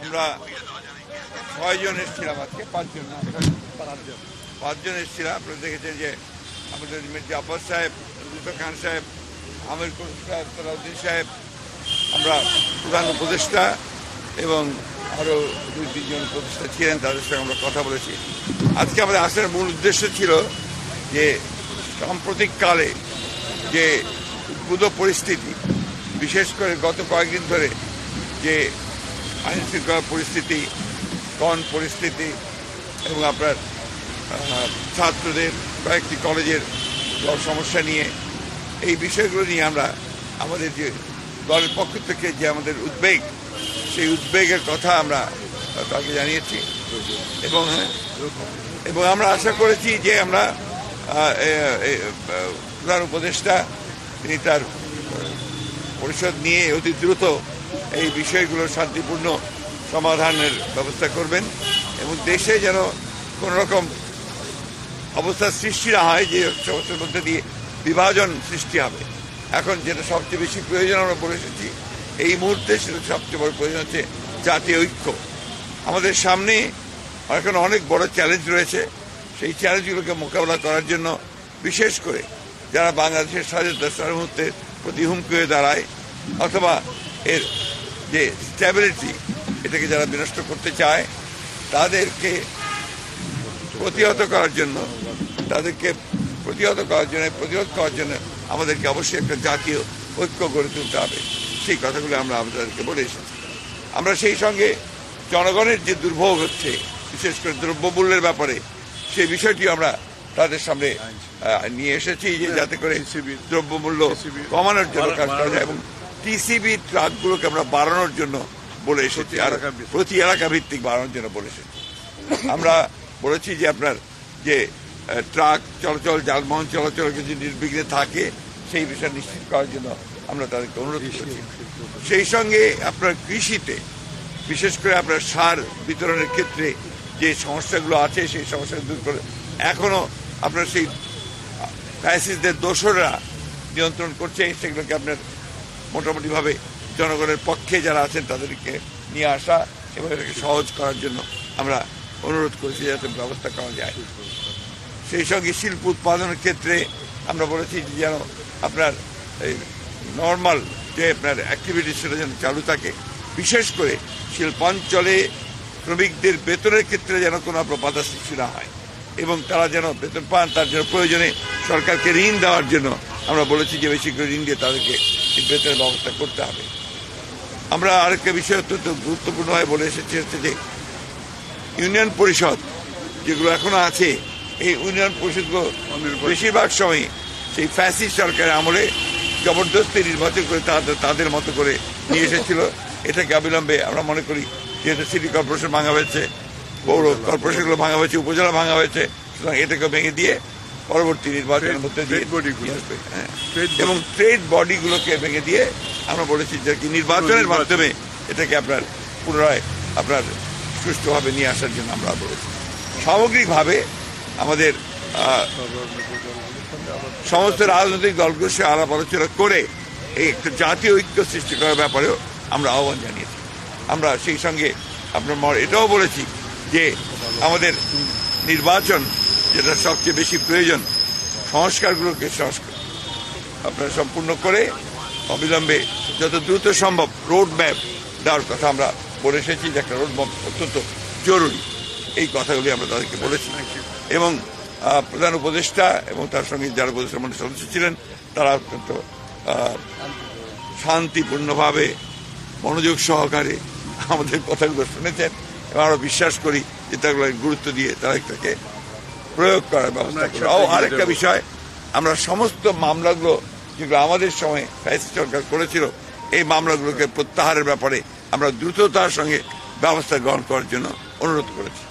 আমরা ছয়জন এসেছিলাম আজকে, পাঁচজন পাঁচজন। পাঁচজন এসেছিলাম। আপনারা দেখেছেন যে আমাদের মির্জা আব্বাস সাহেব রুজা খান সাহেব, আমির সাহেব সালাউদ্দিন সাহেব, আমরা প্রধান উপদেষ্টা এবং আরও দুই, তিনজন উপদেষ্টা ছিলেন, তাদের সঙ্গে আমরা কথা বলেছি। আজকে আমাদের আসার মূল উদ্দেশ্য ছিল যে সাম্প্রতিককালে যে উদ্ভূত পরিস্থিতি, বিশেষ করে গত কয়েকদিন ধরে যে আইন শৃঙ্খলা পরিস্থিতি কন পরিস্থিতি এবং আপনার ছাত্রদের কয়েকটি কলেজের সমস্যা নিয়ে, এই বিষয়গুলো নিয়ে আমরা আমাদের যে দলের পক্ষ থেকে যে আমাদের উদ্বেগ, সেই উদ্বেগের কথা আমরা তাকে জানিয়েছি। এবং এবং আমরা আশা করেছি যে আমরা প্রধান উপদেষ্টা, তিনি তার পরিষদ নিয়ে অতি দ্রুত এই বিষয়গুলোর শান্তিপূর্ণ সমাধানের ব্যবস্থা করবেন এবং দেশে যেন কোন রকম অবস্থার সৃষ্টি না হয় যে সমস্যার মধ্যে দিয়ে বিভাজন সৃষ্টি হবে। এখন যেটা সবচেয়ে বেশি প্রয়োজন আমরা বলে এসেছি, এই মুহূর্তে সেটা সবচেয়ে বড় প্রয়োজন হচ্ছে জাতীয় ঐক্য। আমাদের সামনে এখন অনেক বড় চ্যালেঞ্জ রয়েছে। সেই চ্যালেঞ্জগুলোকে মোকাবেলা করার জন্য বিশেষ করে যারা বাংলাদেশের স্বাধীনতা সার্বভৌমত্বের প্রতি হুমকি হয়ে দাঁড়ায় অথবা এর যে স্ট্যাবিলিটি এটাকে যারা বিনষ্ট করতে চায় তাদেরকে প্রতিহত করার জন্য তাদেরকে প্রতিহত করার জন্য প্রতিরোধ করার জন্য আমাদেরকে অবশ্যই একটা জাতীয় ঐক্য গড়ে তুলতে হবে। সেই কথাগুলো আমরা আমাদেরকে বলে এসেছি। আমরা সেই সঙ্গে জনগণের যে দুর্ভোগ হচ্ছে বিশেষ করে দ্রব্যমূল্যের ব্যাপারে সেই বিষয়টি আমরা তাদের সামনে নিয়ে এসেছি যে যাতে করে দ্রব্যমূল্য কমানোর জন্য কাজ করা যায় এবং টিসিবি ট্রাকগুলোকে আমরা বাড়ানোর জন্য বলে এসেছি। আর প্রতি এলাকা ভিত্তিক বাড়ানোর জন্য বলে এসেছি। আমরা বলেছি যে আপনার যে ট্রাক চলাচল যানবাহন চলাচল যদি নির্বিঘ্নে থাকে সেই বিষয় নিশ্চিত করার জন্য আমরা তাদেরকে অনুরোধ করছি। সেই সঙ্গে আপনার কৃষিতে বিশেষ করে আপনার সার বিতরণের ক্ষেত্রে যে সমস্যাগুলো আছে সেই সমস্যা দূর করে এখনও আপনার সেই ফ্যাসিসদের দোসররা নিয়ন্ত্রণ করছে সেগুলোকে আপনার মোটামুটিভাবে জনগণের পক্ষে যারা আছেন তাদেরকে নিয়ে আসা এবং এটাকে সহজ করার জন্য আমরা অনুরোধ করেছি যাতে ব্যবস্থা করা যায়। সেই সঙ্গে শিল্প উৎপাদনের ক্ষেত্রে আমরা বলেছি যে যেন আপনার এই নর্মাল যে আপনার অ্যাক্টিভিটি সেটা যেন চালু থাকে। বিশেষ করে শিল্পাঞ্চলে শ্রমিকদের বেতনের ক্ষেত্রে যেন কোনো আপনার বাধা সৃষ্টি না হয় এবং তারা যেন বেতন পান, তার জন্য প্রয়োজনে সরকারকে ঋণ দেওয়ার জন্য আমরা বলেছি যে বেশি করে ঋণ দিয়ে তাদেরকে এই ব্যবস্থা করতে হবে। আমরা আরেকটা বিষয় অত্যন্ত গুরুত্বপূর্ণভাবে বলে এসেছি হচ্ছে যে, ইউনিয়ন পরিষদ যেগুলো এখনও আছে, এই ইউনিয়ন পরিষদগুলো বেশিরভাগ সময় সেই ফ্যাসিস্ট সরকারের আমলে জবরদস্তি নির্বাচন করে তাদের তাদের মতো করে নিয়ে এসেছিল। এটাকে অবিলম্বে আমরা মনে করি, যেহেতু সিটি কর্পোরেশন ভাঙা হয়েছে, পৌর কর্পোরেশনগুলো ভাঙা হয়েছে, উপজেলা ভাঙা হয়েছে, সুতরাং এটাকে ভেঙে দিয়ে পরবর্তী নির্বাচনের মধ্যে দিয়ে হ্যাঁ। এবং ট্রেড বডিগুলোকে ভেঙে দিয়ে আমরা বলেছি যে কি নির্বাচনের মাধ্যমে এটাকে আপনার পুনরায় আপনার সুষ্ঠুভাবে নিয়ে আসার জন্য আমরা বলেছি। সামগ্রিকভাবে আমাদের সমস্ত রাজনৈতিক দলগুলোর সাথে আলাপ আলোচনা করে এই একটা জাতীয় ঐক্য সৃষ্টি করার ব্যাপারেও আমরা আহ্বান জানিয়েছি। আমরা সেই সঙ্গে আপনার এটাও বলেছি যে আমাদের নির্বাচন যেটা সবচেয়ে বেশি প্রয়োজন সংস্কারগুলোকে সংস্কার। আপনার সম্পূর্ণ করে অবিলম্বে যত দ্রুত সম্ভব রোড ম্যাপ দেওয়ার কথা আমরা বলে এসেছি যে একটা রোড ম্যাপ অত্যন্ত জরুরি। এই কথাগুলি আমরা তাদেরকে বলেছি। এবং প্রধান উপদেষ্টা এবং তার সঙ্গে যারা উপদেষ্টা মন্ডলীর সদস্য ছিলেন তারা অত্যন্ত শান্তিপূর্ণভাবে মনোযোগ সহকারে আমাদের কথাগুলো শুনেছেন। এবং আমরা বিশ্বাস করি যে তাগুলো গুরুত্ব দিয়ে তারা এটাকে প্রয়োগ করার ব্যবস্থা করবে। ও আরেকটা বিষয় আমরা সমস্ত মামলাগুলো যেগুলো আমাদের সময় ফ্যাসি সরকার করেছিল এই মামলাগুলোকে প্রত্যাহারের ব্যাপারে আমরা দ্রুততার সঙ্গে ব্যবস্থা গ্রহণ করার জন্য অনুরোধ করেছি।